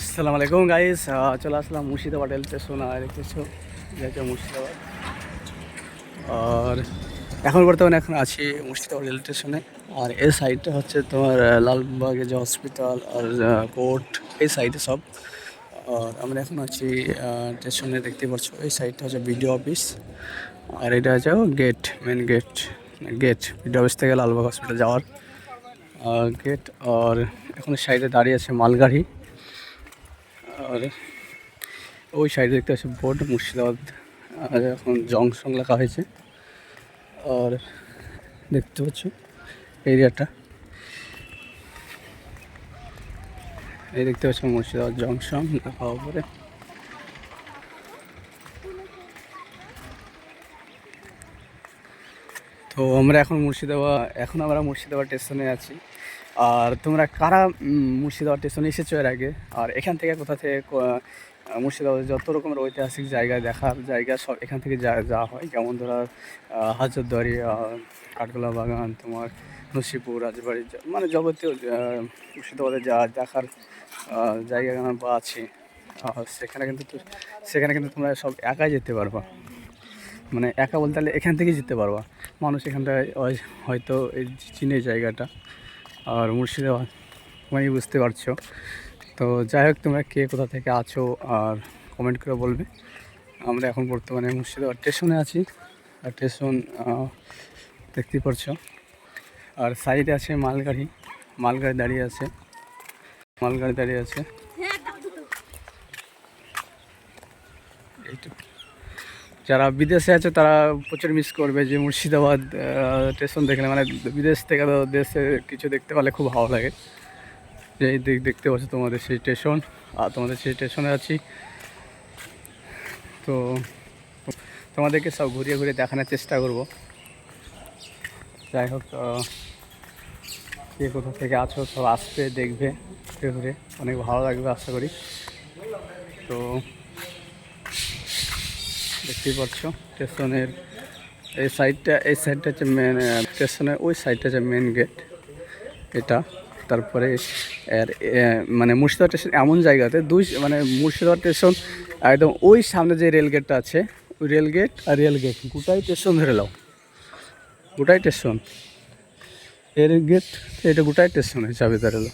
আসসালামু আলাইকুম গাইস চলে আসলাম মুর্শিদাবাদ রেল স্টেশন আর কিছু এটা মুর্শিদাবাদ। আর এখন বর্তমানে এখন আছি মুর্শিদাবাদ রেল স্টেশনে আর এই সাইডটা হচ্ছে তোমার আহ, লালবাগে যে হসপিটাল আর কোর্ট এই সাইডে সব। আর আমরা এখন আছি স্টেশনে দেখতে পাচ্ছ এই সাইডটা হচ্ছে বিডিও অফিস আর এটা হচ্ছে gate main gate gate BDO office থেকে লালবাগ হসপিটাল যাওয়ার গেট আর এখন সাইডে দাঁড়িয়ে আছে মালগাড়ি। আর ওই সাইডে দেখতে পাচ্ছি বোর্ড, মুর্শিদাবাদ, আর এখন জংশন লেখা হয়েছে। আর দেখতে পাচ্ছ এরিয়াটা। এই দেখতে পাচ্ছ মুর্শিদাবাদ জংশন, লেখা উপরে। তো আমরা এখন মুর্শিদাবাদ এখন আমরা মুর্শিদাবাদ স্টেশনে আছি। আর তোমরা কারা মুর্শিদাবাদ স্টেশনে এসেছ এর আগে? আর এখান থেকে কোথা থেকে মুর্শিদাবাদের যত রকমের ঐতিহাসিক জায়গা দেখার জায়গা সব এখান থেকে যা, যাওয়া হয়। যেমন ধরো হাজারদুয়ারি কাঠগোলা বাগান, তোমার নসিপুর, রাজবাড়ি মানে যাবতীয় মুর্শিদাবাদে যা দেখার জায়গা বা আছে সেখানে কিন্তু সেখানে কিন্তু তোমরা সব একাই যেতে পারবা। মানে একা বলতে গেলে এখান থেকেই যেতে পারবা। মানুষ এখানটায় হয়- হয়তো এই চিনে জায়গাটা। আর মুর্শিদাবাদ মানে বুঝতে পারছ। তো যাই হোক তোমরা কে কোথা থেকে আছো আর কমেন্ট করে বলবে। আমরা এখন বর্তমানে মুর্শিদাবাদ স্টেশনে আছি। আর স্টেশন দেখতে পারছ। আর সাইডে আছে মালগাড়ি। মালগাড়ি দাঁড়িয়ে আছে। মালগাড়ি দাঁড়িয়ে আছে। এইটুকু যারা বিদেশে আছে তারা প্রচুর মিস করবে যে মুর্শিদাবাদ স্টেশন দেখলে। মানে বিদেশ থেকে তো দেশে কিছু দেখতে পারলে খুব ভালো লাগে। যে দিক দেখতে পাচ্ছ তোমাদের সেই স্টেশন আর তোমাদের সেই স্টেশনে আছি। তো তোমাদেরকে সব ঘুরিয়ে ঘুরিয়ে দেখানোর চেষ্টা করব। যাই হোক কে কোথা থেকে আছো সব আসবে, দেখবে ঘুরে ঘুরে। অনেক ভালো লাগবে, আশা করি। তো দেখতেই পাচ্ছ। স্টেশনের এই সাইডটা এই সাইডটা হচ্ছে মেন স্টেশনের ওই সাইডটা হচ্ছে মেন গেট এটা। তারপরে এর মানে মুর্শিদাবাদ স্টেশন এমন জায়গাতে, দুই মানে মুর্শিদাবাদ স্টেশন একদম ওই সামনে যে রেল গেটটা আছে, ওই রেল গেট আর রেল গেট গোটাই স্টেশন ধরে লাও গোটাই স্টেশন রেল গেট এটা গোটাই স্টেশন হিসাবে দাঁড়াল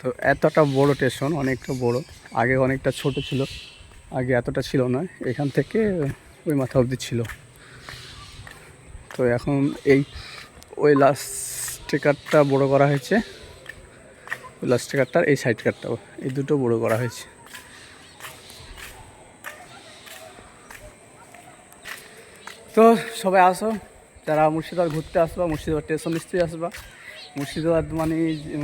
তো এতটা বড় স্টেশন অনেকটা বড়। আগে অনেকটা ছোট ছিল। আগে এতটা ছিল না, এখান থেকে ওই মাথা অবধি ছিল। তো এখন এই, ওই লাস্ট স্টিকারটা বড় করা হয়েছে। ওই লাস্ট স্টিকারটার এই সাইড কারটাও এই দুটো বড় করা হয়েছে। তো সবাই আসো, যারা মুর্শিদাবাদ ঘুরতে আসবা, মুর্শিদাবাদ স্টেশন নিশ্চয়ই আসবা। মুর্শিদাবাদ মানে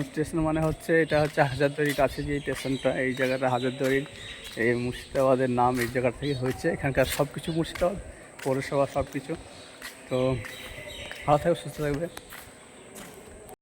স্টেশন মানে হচ্ছে, এটা হচ্ছে হাজারদুয়ারির কাছে যে স্টেশনটা এই জায়গাটা হাজারদুয়ারির, এই মুর্শিদাবাদের নাম এই জায়গা থেকে হয়েছে। এখানকার সব কিছু মুর্শিদাবাদ, পৌরসভা সব কিছু তো ভালো থাকবে সুস্থ থাকবে